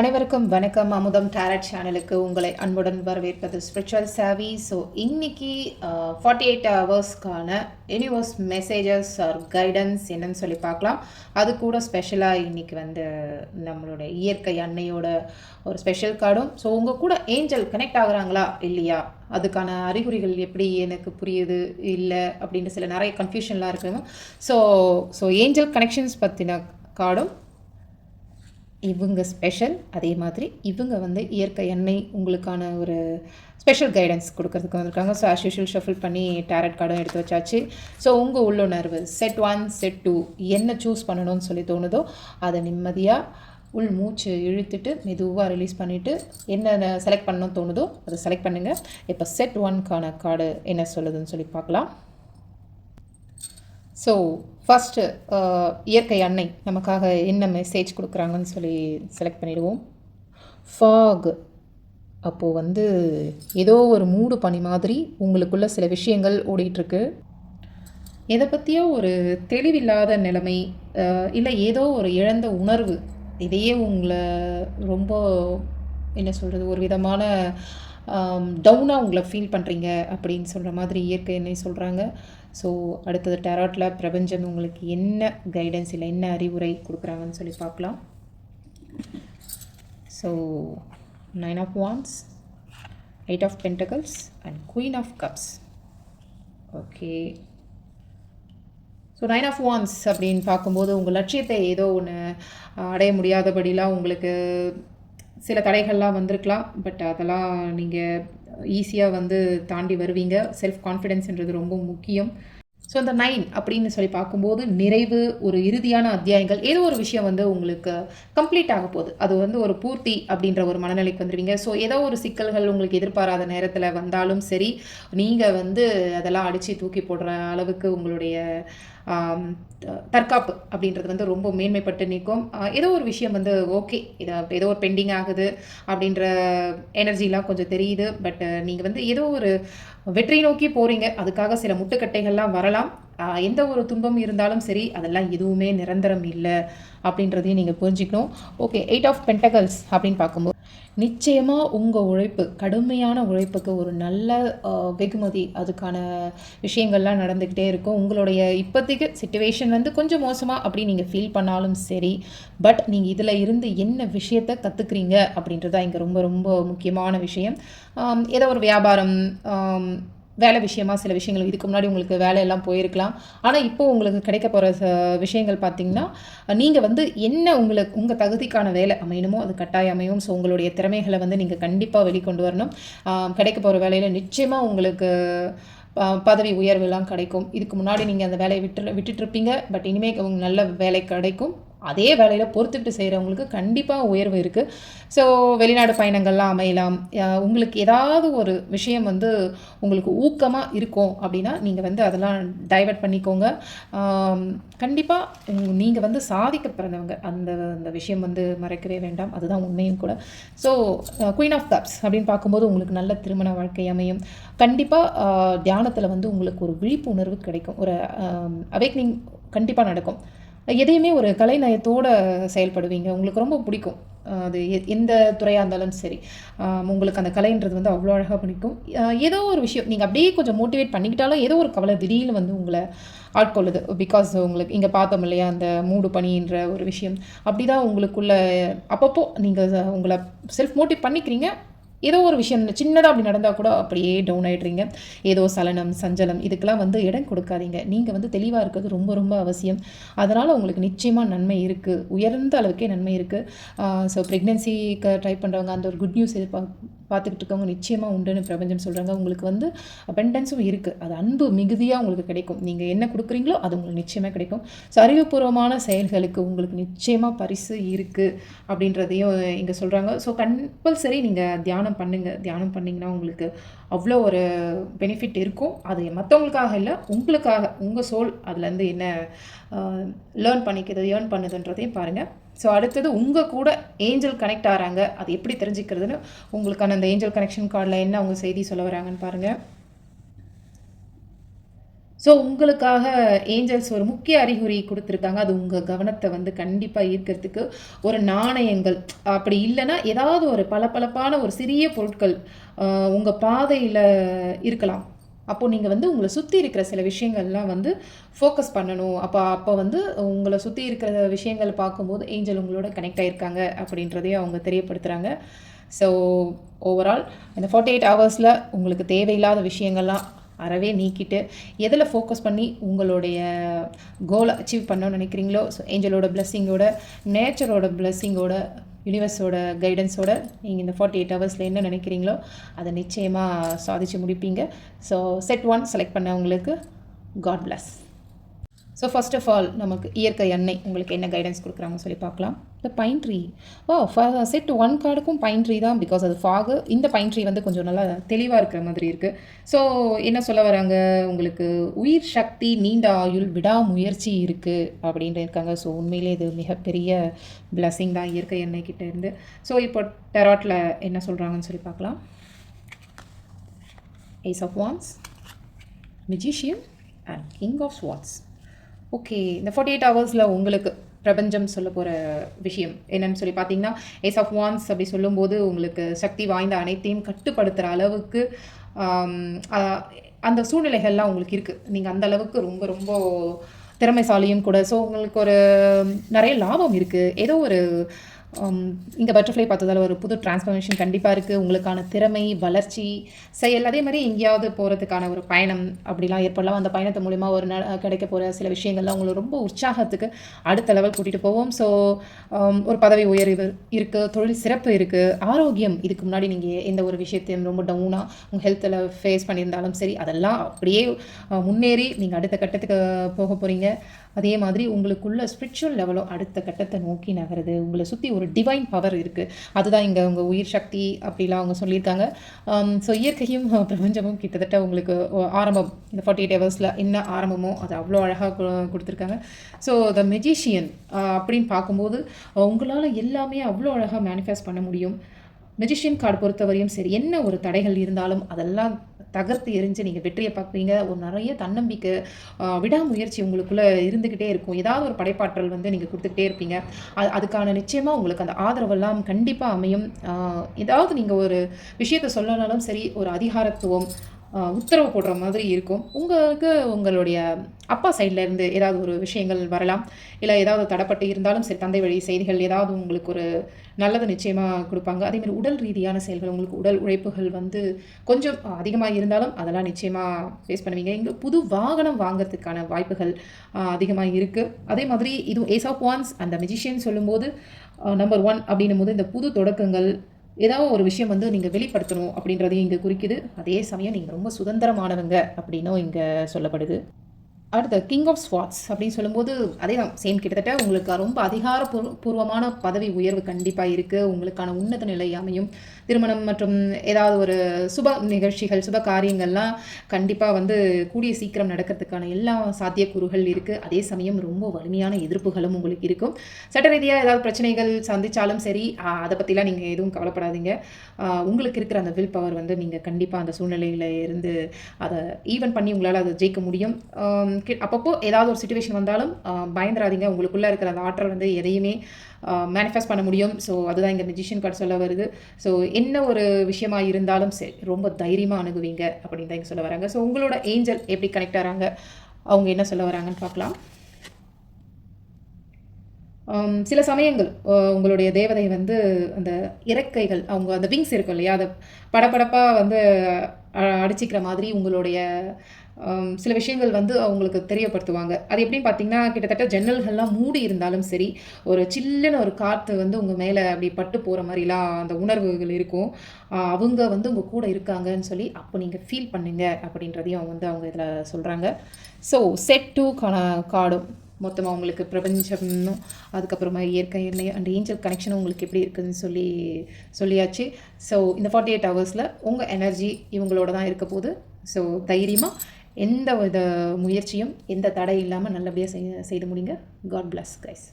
அனைவருக்கும் வணக்கம். அமுதம் டேரட் சேனலுக்கு உங்களை அன்புடன் வரவேற்பது ஸ்பிரிச்சுவல் சாவி ஸோ இன்னைக்கு ஃபார்ட்டி எயிட் ஹவர்ஸ்க்கான யூனிவர்ஸ் மெசேஜஸ் ஆர் கைடன்ஸ் என்னன்னு சொல்லி பார்க்கலாம். அது கூட ஸ்பெஷலாக இன்னைக்கு வந்து நம்மளோட இயற்கை அன்னையோட ஒரு ஸ்பெஷல் கார்டும் ஸோ உங்கள் கூட ஏஞ்சல் கனெக்ட் ஆகுறாங்களா? இல்லையா? அதுக்கான அறிகுறிகள் எப்படி எனக்கு புரியுது? இல்லை? அப்படின்னு சில நிறைய கன்ஃபியூஷன்லாம் இருக்குங்க ஸோ ஸோ ஏஞ்சல் கனெக்ஷன்ஸ் பற்றின கார்டும் இவங்க ஸ்பெஷல் அதே மாதிரி இவங்க வந்து இயற்கை எண்ணெய் உங்களுக்கான ஒரு ஸ்பெஷல் கைடன்ஸ் கொடுக்கறதுக்கு வந்திருக்காங்க. ஸோ ஆஸ் யூஷுவல் ஷஃபில் பண்ணி டேரட் கார்டும் எடுத்து வச்சாச்சு. ஸோ உங்கள் உள்ளுணர்வு செட் ஒன் செட் டூ என்ன சூஸ் பண்ணணும்னு சொல்லி தோணுதோ அதை நிம்மதியாக உள் மூச்சு இழுத்துட்டு மெதுவாக ரிலீஸ் பண்ணிவிட்டு என்ன செலக்ட் பண்ணணும்னு தோணுதோ அதை செலக்ட் பண்ணுங்கள் இப்போ செட் ஒன்க்கான கார்டு என்ன சொல்லுதுன்னு சொல்லி பார்க்கலாம். ஸோ ஃபஸ்ட்டு uh, இயற்கை அன்னை நமக்காக என்ன மெசேஜ் கொடுக்குறாங்கன்னு சொல்லி செலக்ட் பண்ணிடுவோம். ஃபாக் அப்போது வந்து ஏதோ ஒரு மூடு பனி மாதிரி உங்களுக்குள்ள சில விஷயங்கள் ஓடிட்டுருக்கு. எதை பற்றியோ ஒரு தெளிவில்லாத நிலைமை இல்லை ஏதோ ஒரு இழந்த உணர்வு இதையே உங்களை ரொம்ப என்ன சொல்கிறது ஒரு விதமான Um, டவுனாக உங்களை ஃபீல் பண்ணுறீங்க அப்படின்னு சொல்கிற மாதிரி இயற்கை என்னை சொல்கிறாங்க ஸோ அடுத்தது டெராட்டில் பிரபஞ்சம் உங்களுக்கு என்ன கைடன்ஸ் இல்லை என்ன அறிவுரை கொடுக்குறாங்கன்னு சொல்லி பார்க்கலாம். So nine of wands eight of pentacles and queen of cups okay so nine of wands அப்படின்னு பார்க்கும்போது உங்கள் லட்சியத்தை ஏதோ ஒன்று அடைய முடியாதபடிலாம் உங்களுக்கு சில தடைகள்லாம் வந்திருக்கலாம் பட் அதெல்லாம் நீங்கள் ஈஸியாக வந்து தாண்டி வருவீங்க. செல்ஃப் கான்ஃபிடென்ஸ்ன்றது ரொம்ப முக்கியம். ஸோ அந்த நைன் அப்படின்னு சொல்லி பார்க்கும்போது நிறைவு ஒரு இறுதியான அத்தியாயங்கள் ஏதோ ஒரு விஷயம் வந்து உங்களுக்கு கம்ப்ளீட் ஆக போகுது. அது வந்து ஒரு பூர்த்தி அப்படின்ற ஒரு மனநிலைக்கு வந்துடுவீங்க. ஸோ ஏதோ ஒரு சிக்கல்கள் உங்களுக்கு எதிர்பாராத நேரத்தில் வந்தாலும் சரி நீங்கள் வந்து அதெல்லாம் அடித்து தூக்கி போடுற அளவுக்கு உங்களுடைய தற்காப்பு அப்படின்றது வந்து ரொம்ப மேன்மைப்பட்டு நிற்கும். ஏதோ ஒரு விஷயம் வந்து ஓகே இதை ஏதோ ஒரு பெண்டிங் ஆகுது அப்படின்ற எனர்ஜிலாம் கொஞ்சம் தெரியுது. பட் நீங்கள் வந்து ஏதோ ஒரு வெற்றி நோக்கி போகிறீங்க அதுக்காக சில முட்டுக்கட்டைகள்லாம் வரலாம். எந்த ஒரு துன்பம் இருந்தாலும் சரி அதெல்லாம் எதுவுமே நிரந்தரம் இல்லை அப்படின்றதையும் நீங்கள் புரிஞ்சுக்கணும். ஓகே எயிட் ஆஃப் பென்டகல்ஸ் அப்படின்னு பார்க்கும்போது நிச்சயமாக உங்கள் உழைப்பு கடுமையான உழைப்புக்கு ஒரு நல்ல வெகுமதி அதுக்கான விஷயங்கள்லாம் நடந்துக்கிட்டே இருக்கும். உங்களுடைய இப்போதைக்கு சுச்சுவேஷன் வந்து கொஞ்சம் மோசமாக அப்படி நீங்கள் ஃபீல் பண்ணாலும் சரி பட் நீங்கள் இதில் இருந்து என்ன விஷயத்தை கற்றுக்குறீங்க அப்படின்றது தான் இங்கே ரொம்ப ரொம்ப முக்கியமான விஷயம். ஏதோ ஒரு வியாபாரம் வேலை விஷயமா சில விஷயங்கள் இதுக்கு முன்னாடி உங்களுக்கு வேலையெல்லாம் போயிருக்கலாம். ஆனால் இப்போ உங்களுக்கு கிடைக்க போகிற விஷயங்கள் பார்த்திங்கன்னா நீங்கள் வந்து என்ன உங்களுக்கு உங்கள் தகுதிக்கான வேலை அமையணுமோ அது கட்டாயம் அமையும். ஸோ உங்களுடைய திறமைகளை வந்து நீங்கள் கண்டிப்பாக வெளிக்கொண்டு வரணும். கிடைக்க போகிற வேலையில் நிச்சயமாக உங்களுக்கு பதவி உயர்வுலாம் கிடைக்கும். இதுக்கு முன்னாடி நீங்கள் அந்த வேலையை விட்டு விட்டுட்ருப்பீங்க பட் இனிமேல் உங்களுக்கு நல்ல வேலை கிடைக்கும். அதே வேலையில் பொறுத்துட்டு செய்கிறவங்களுக்கு கண்டிப்பாக உயர்வு இருக்குது ஸோ வெளிநாடு பயணங்கள்லாம் அமையலாம். உங்களுக்கு ஏதாவது ஒரு விஷயம் வந்து உங்களுக்கு ஊக்கமாக இருக்கும் அப்படின்னா நீங்கள் வந்து அதெல்லாம் டைவெர்ட் பண்ணிக்கோங்க. கண்டிப்பாக நீங்கள் வந்து சாதிக்க பிறந்தவங்க. அந்த அந்த விஷயம் வந்து மறைக்கவே வேண்டாம். அதுதான் உண்மையும் கூட. ஸோ குயின் ஆஃப் கப்ஸ் அப்படின்னு பார்க்கும்போது உங்களுக்கு நல்ல திருமண வாழ்க்கை அமையும். கண்டிப்பாக தியானத்தில் வந்து உங்களுக்கு ஒரு விழிப்புணர்வு கிடைக்கும். ஒரு அவேக்னிங் கண்டிப்பாக நடக்கும். எதையுமே ஒரு கலைநயத்தோடு செயல்படுவீங்க. உங்களுக்கு ரொம்ப பிடிக்கும். அது எந்த துறையாக இருந்தாலும் சரி. உங்களுக்கு அந்த கலைன்றது வந்து அவ்வளோ அழகாக பிடிக்கும். ஏதோ ஒரு விஷயம் நீங்கள் அப்படியே கொஞ்சம் மோட்டிவேட் பண்ணிக்கிட்டாலும் ஏதோ ஒரு கவலை திடீர்னு வந்து உங்களை ஆட்கொள்ளுது. பிகாஸ் உங்களுக்கு இங்கே பார்த்தோம் இல்லையா அந்த மூடு பணின்ற ஒரு விஷயம். அப்படி தான் உங்களுக்குள்ள அப்பப்போ நீங்கள் உங்களை செல்ஃப் மோட்டிவ் பண்ணிக்கிறீங்க. ஏதோ ஒரு விஷயம் சின்னதாக அப்படி நடந்தால் கூட அப்படியே டவுன் ஆகிடுறீங்க ஏதோ சலனம் சஞ்சலம் இதுக்கெல்லாம் வந்து இடம் கொடுக்காதீங்க. நீங்கள் வந்து தெளிவாக இருக்கிறது ரொம்ப ரொம்ப அவசியம். அதனால் உங்களுக்கு நிச்சயமாக நன்மை இருக்குது உயர்ந்த அளவுக்கே நன்மை இருக்குது ஸோ ப்ரெக்னென்சிக்கு ட்ரை பண்ணுறவங்க அந்த ஒரு குட் நியூஸ் எதிர்பார்க்க பார்த்துக்கிட்டு இருக்கவங்க நிச்சயமாக உண்டுன்னு பிரபஞ்சம் சொல்கிறாங்க உங்களுக்கு வந்து அபெண்டன்ஸும் இருக்குது அது அன்பு மிகுதியாக உங்களுக்கு கிடைக்கும். நீங்கள் என்ன கொடுக்குறீங்களோ அது உங்களுக்கு நிச்சயமாக கிடைக்கும். ஸோ அறிவுபூர்வமான செயல்களுக்கு உங்களுக்கு நிச்சயமாக பரிசு இருக்குது அப்படின்றதையும் இங்கே சொல்கிறாங்க ஸோ கம்பல்சரி நீங்கள் தியானம் பண்ணுங்கள் தியானம் பண்ணிங்கன்னா உங்களுக்கு அவ்வளோ ஒரு பெனிஃபிட் இருக்கும். அது மற்றவங்களுக்காக இல்லை உங்களுக்காக உங்கள் சோல் அதுலேருந்து என்ன லேர்ன் பண்ணிக்கிறது ஏர்ன் பண்ணுதுன்றதையும் பாருங்கள் ஸோ அடுத்தது உங்கள் கூட ஏஞ்சல் கனெக்ட் ஆகிறாங்க அது எப்படி தெரிஞ்சுக்கிறதுன்னு உங்களுக்கான அந்த ஏஞ்சல் கனெக்ஷன் கார்டில் என்ன அவங்க செய்தி சொல்ல வராங்கன்னு பாருங்கள் ஸோ உங்களுக்காக ஏஞ்சல்ஸ் ஒரு முக்கிய அறிகுறி கொடுத்துருக்காங்க. அது உங்கள் கவனத்தை வந்து கண்டிப்பாக ஈர்க்கிறதுக்கு ஒரு நாணயங்கள். அப்படி இல்லைன்னா ஏதாவது ஒரு பளபளப்பான ஒரு சிறிய பொருட்கள் உங்கள் பாதையில் இருக்கலாம். அப்போது நீங்கள் வந்து உங்களை சுற்றி இருக்கிற சில விஷயங்கள்லாம் வந்து ஃபோக்கஸ் பண்ணணும். அப்போ அப்போ வந்து உங்களை சுற்றி இருக்கிற விஷயங்கள் பார்க்கும்போது ஏஞ்சல் உங்களோட கனெக்ட் ஆகிருக்காங்க அப்படின்றதையும் அவங்க தெரியப்படுத்துகிறாங்க ஸோ ஓவரால் இந்த ஃபார்ட்டி எயிட் ஹவர்ஸில் உங்களுக்கு தேவையில்லாத விஷயங்கள்லாம் அறவே நீக்கிட்டு எதில் ஃபோக்கஸ் பண்ணி உங்களுடைய கோலை அச்சீவ் பண்ணணும்னு நினைக்கிறீங்களோ ஸோ ஏஞ்சலோட பிளெஸ்ஸிங்கோட நேச்சரோட பிளெஸ்ஸிங்கோட யூனிவர்ஸோட கைடன்ஸோட நீங்கள் இந்த ஃபார்ட்டி எயிட் ஹவர்ஸில் என்ன நினைக்கிறீங்களோ அதை நிச்சயமாக சாதித்து முடிப்பீங்க. ஸோ செட் ஒன் செலக்ட் பண்ணவங்களுக்கு God bless so first of all நமக்கு இயற்கை எண்ணெய் உங்களுக்கு என்ன கைடன்ஸ் கொடுக்குறாங்கன்னு சொல்லி பார்க்கலாம். இந்த பைன் ட்ரீ ஓ செட் ஒன் கார்டுக்கும் பைன் ட்ரீ தான் பிகாஸ் அது ஃபாகு இந்த பைன் ட்ரீ வந்து கொஞ்சம் நல்லா தெளிவாக இருக்கிற மாதிரி இருக்குது ஸோ என்ன சொல்ல வராங்க? உங்களுக்கு உயிர் சக்தி நீண்ட ஆயுள் விடாமுயற்சி இருக்குது அப்படின்ட்டு இருக்காங்க. ஸோ உண்மையிலே இது மிகப்பெரிய பிளஸ்ஸிங் தான் இயற்கை எண்ணெய் கிட்டே இருந்து. ஸோ இப்போ டெராட்டில் என்ன சொல்கிறாங்கன்னு சொல்லி பார்க்கலாம். Ace of wands magician and king of swords okay இந்த ஃபார்ட்டி எயிட் ஹவர்ஸில் உங்களுக்கு பிரபஞ்சம் சொல்ல போகிற விஷயம் என்னன்னு சொல்லி பார்த்தீங்கன்னா ஏஸ் ஆஃப் வான்ஸ் அப்படி சொல்லும்போது உங்களுக்கு சக்தி வாய்ந்த அனைத்தையும் கட்டுப்படுத்துகிற அளவுக்கு அந்த சூழ்நிலைகள்லாம் உங்களுக்கு இருக்குது நீங்கள் அந்த அளவுக்கு ரொம்ப ரொம்ப திறமைசாலியும் கூட. ஸோ உங்களுக்கு ஒரு நிறைய லாபம் இருக்குது ஏதோ ஒரு இங்கே பட்டர்ஃப்ளை பார்த்ததால் ஒரு புது டிரான்ஸ்ஃபர்மேஷன் கண்டிப்பாக இருக்குது உங்களுக்கான திறமை வளர்ச்சி செயல் அதே மாதிரி எங்கேயாவது போகிறதுக்கான ஒரு பயணம் அப்படிலாம் ஏற்படலாம். அந்த பயணத்து மூலிமா ஒரு ந கிடைக்க போகிற சில விஷயங்கள்லாம் உங்களை ரொம்ப உற்சாகத்துக்கு அடுத்த லெவல் கூட்டிகிட்டு போவோம். ஸோ ஒரு பதவி உயர்வு இருக்குது தொழில் சிறப்பு இருக்குது ஆரோக்கியம் இதுக்கு முன்னாடி நீங்கள் எந்த ஒரு விஷயத்தையும் ரொம்ப டவுனாக உங்கள் ஹெல்த்தில் ஃபேஸ் பண்ணியிருந்தாலும் சரி அதெல்லாம் அப்படியே முன்னேறி நீங்கள் அடுத்த கட்டத்துக்கு போக போகிறீங்க அதே மாதிரி உங்களுக்குள்ள ஸ்பிரிச்சுவல் லெவலும் அடுத்த கட்டத்தை நோக்கி நகருது. உங்களை சுற்றி ஒரு டிவைன் பவர் இருக்குது அதுதான் இங்கே உங்கள் உயிர் சக்தி அப்படிலாம் அவங்க சொல்லியிருக்காங்க. Um, ஸோ இயற்கையும் பிரபஞ்சமும் கிட்டத்தட்ட உங்களுக்கு ஆரம்பம். இந்த ஃபார்ட்டி எயிட் ஹவர்ஸில் என்ன ஆரம்பமோ அது அவ்வளோ அழகாக கொடுத்துருக்காங்க. ஸோ த மெஜிஷியன் அப்படின்னு பார்க்கும்போது உங்களால் எல்லாமே அவ்வளோ அழகாக மேனிஃபெஸ்ட் பண்ண முடியும். மெஜிஷியன் கார்டு பொறுத்தவரையும் சரி என்ன ஒரு தடைகள் இருந்தாலும் அதெல்லாம் தகர்த்து எரிஞ்சு நீங்கள் வெற்றியை பார்ப்பீங்க ஒரு நிறைய தன்னம்பிக்கை விடாமுயற்சி உங்களுக்குள்ளே இருந்துக்கிட்டே இருக்கும். ஏதாவது ஒரு படைப்பாற்றல் வந்து நீங்கள் கொடுத்துக்கிட்டே இருப்பீங்க. அது அதுக்கான நிச்சயமாக உங்களுக்கு அந்த ஆதரவெல்லாம் கண்டிப்பாக அமையும். ஏதாவது நீங்கள் ஒரு விஷயத்தை சொல்லனாலும் சரி ஒரு அதிகாரத்துவம் உத்தரவு போடுற மாதிரி இருக்கும். உங்களுக்கு உங்களுடைய அப்பா சைட்லேருந்து ஏதாவது ஒரு விஷயங்கள் வரலாம். இல்லை ஏதாவது தடப்பட்டு இருந்தாலும் சரி தந்தை வழி செய்திகள் ஏதாவது உங்களுக்கு ஒரு நல்லது நிச்சயமாக கொடுப்பாங்க. அதேமாதிரி உடல் ரீதியான செயல்கள் உங்களுக்கு உடல் உழைப்புகள் வந்து கொஞ்சம் அதிகமாக இருந்தாலும் அதெல்லாம் நிச்சயமாக ஃபேஸ் பண்ணுவீங்க. இங்கே புது வாகனம் வாங்கிறதுக்கான வாய்ப்புகள் அதிகமாக இருக்குது அதே மாதிரி இது ஏஸ் ஆஃப் ஒன்ஸ் அந்த மெஜிஷியன் சொல்லும்போது நம்பர் ஒன் அப்படின்னும் போது இந்த புது தொடக்கங்கள் ஏதாவது ஒரு விஷயம் வந்து நீங்கள் வெளிப்படுத்தணும் அப்படின்றதையும் இங்கே குறிக்குது. அதே சமயம் நீங்கள் ரொம்ப சுதந்திரமானவங்க அப்படின்னும் இங்கே சொல்லப்படுது. அடுத்த கிங் ஆஃப் ஸ்வாட்ஸ் அப்படின்னு சொல்லும்போது அதே தான் சேம் கிட்டத்தட்ட உங்களுக்கு ரொம்ப அதிகாரப்பூர்வமான பதவி உயர்வு கண்டிப்பாக இருக்குது உங்களுக்கான உன்னத நிலை அமையும். திருமணம் மற்றும் ஏதாவது ஒரு சுப நிகழ்ச்சிகள் சுப காரியங்கள்லாம் கண்டிப்பாக வந்து கூடிய சீக்கிரம் நடக்கிறதுக்கான எல்லா சாத்தியக்கூறுகள் இருக்குது அதே சமயம் ரொம்ப வலிமையான எதிர்ப்புகளும் உங்களுக்கு இருக்கும். சட்ட ரீதியாக ஏதாவது பிரச்சனைகள் சந்தித்தாலும் சரி அதை பற்றிலாம் நீங்கள் எதுவும் கவலைப்படாதீங்க. உங்களுக்கு இருக்கிற அந்த வில் பவர் வந்து நீங்கள் கண்டிப்பாக அந்த சூழ்நிலையில் இருந்து அதை ஈவன் பண்ணி உங்களால் அதை ஜெயிக்க முடியும். அப்பப்போ ஏதாவது ஒரு சுச்சுவேஷன் வந்தாலும் பயந்துராதிங்க. உங்களுக்குள்ளே இருக்கிற அந்த ஆற்றல் வந்து எதையுமே மேனிஃபெஸ்ட் பண்ண முடியும். ஸோ அதுதான் இங்கே மெஜிஷியன் கார்டு சொல்ல வருது. ஸோ என்ன ஒரு விஷயமா இருந்தாலும் சரி ரொம்ப தைரியமாக அணுகுவீங்க அப்படின்னு தான் இங்கே சொல்ல வராங்க. ஸோ உங்களோட ஏஞ்சல் எப்படி கனெக்ட் ஆகிறாங்க அவங்க என்ன சொல்ல வராங்கன்னு பார்க்கலாம். சில சமயங்கள் உங்களுடைய தேவதை வந்து அந்த இறக்கைகள் அவங்க அந்த விங்ஸ் இருக்கும் இல்லையா? அதை படப்படப்பாக வந்து அடிச்சிக்கிற மாதிரி உங்களுடைய சில விஷயங்கள் வந்து அவங்களுக்கு தெரியப்படுத்துவாங்க. அது எப்படின்னு பார்த்தீங்கன்னா கிட்டத்தட்ட ஜன்னல்கள்லாம் மூடி இருந்தாலும் சரி ஒரு சில்லுன்னு ஒரு காற்று வந்து உங்கள் மேலே அப்படி பட்டு போகிற மாதிரிலாம் அந்த உணர்வுகள் இருக்கும். அவங்க வந்து உங்கள் கூட இருக்காங்கன்னு சொல்லி அப்போ நீங்கள் ஃபீல் பண்ணுங்க அப்படின்றதையும் அவங்க வந்து அவங்க இதில் சொல்கிறாங்க ஸோ செட் டூ கார்டும் மொத்தமாக உங்களுக்கு பிரபஞ்சம்னும் அதுக்கப்புறமா இயற்கை எண்ணெய் அண்ட் ஏஞ்சல் கனெக்ஷனும் உங்களுக்கு எப்படி இருக்குதுன்னு சொல்லி சொல்லியாச்சு. ஸோ இந்த ஃபார்ட்டி எயிட் ஹவர்ஸில் உங்கள் எனர்ஜி இவங்களோட தான் இருக்க போகுது. ஸோ தைரியமாக எந்த வித முயற்சியும் எந்த தடை இல்லாமல் நல்லபடியாக செய்ய செய்து முடிங்க. God plus guys